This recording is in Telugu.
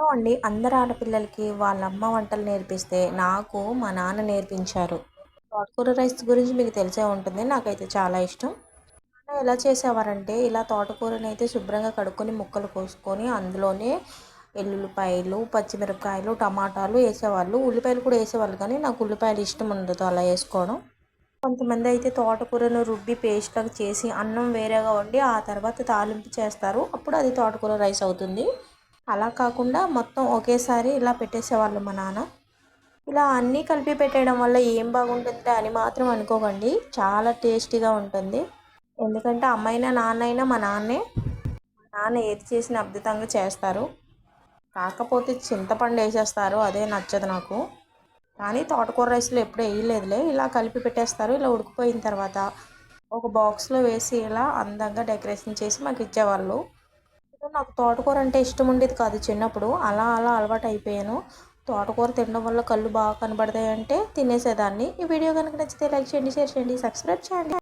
సో అండి అందరు ఆడపిల్లలకి వాళ్ళ అమ్మ వంటలు నేర్పిస్తే నాకు మా నాన్న నేర్పించారు. తోటకూర రైస్ గురించి మీకు తెలిసే ఉంటుంది నాకైతే చాలా ఇష్టం. నాన్న ఎలా చేసేవారంటే ఇలా తోటకూరని అయితే శుభ్రంగా కడుక్కొని ముక్కలు కోసుకొని అందులోనే ఎల్లుల్లిపాయలు పచ్చిమిరపకాయలు టమాటాలు వేసేవాళ్ళు. ఉల్లిపాయలు కూడా వేసేవాళ్ళు కానీ నాకు ఉల్లిపాయలు ఇష్టం ఉండదు అలా వేసుకోవడం. కొంతమంది అయితే తోటకూరను రుబ్బి పేస్ట్ చేసి అన్నం వేరేగా వండి ఆ తర్వాత తాలింపు చేస్తారు. అప్పుడు అది తోటకూర రైస్ అవుతుంది. అలా కాకుండా మొత్తం ఒకేసారి ఇలా పెట్టేసేవాళ్ళు మా నాన్న. ఇలా అన్నీ కలిపి పెట్టేయడం వల్ల ఏం బాగుంటుంది అని మాత్రం అనుకోకండి. చాలా టేస్టీగా ఉంటుంది. ఎందుకంటే అమ్మైనా నాన్న అయినా మా నాన్నే మా నాన్న ఏది చేసిన అద్భుతంగా చేస్తారు. కాకపోతే చింతపండు వేసేస్తారు. అదే నచ్చదు నాకు. కానీ తోటకూర రైస్లో ఎప్పుడు వేయలేదులే. ఇలా కలిపి పెట్టేస్తారు. ఇలా ఉడికిపోయిన తర్వాత ఒక బాక్స్లో వేసి ఇలా అందంగా డెకరేషన్ చేసి మాకు ఇచ్చేవాళ్ళు. నాకు తోటకూర అంటే ఇష్టం ఉండేది కాదు చిన్నప్పుడు. అలా అలా అలవాటు అయిపోయాను. తోటకూర తినడం వల్ల కళ్ళు బాగా కనబడతాయంటే తినేసేదాన్ని. ఈ వీడియో కనుక నచ్చితే లైక్ చేయండి షేర్ చేయండి సబ్స్క్రైబ్ చేయండి.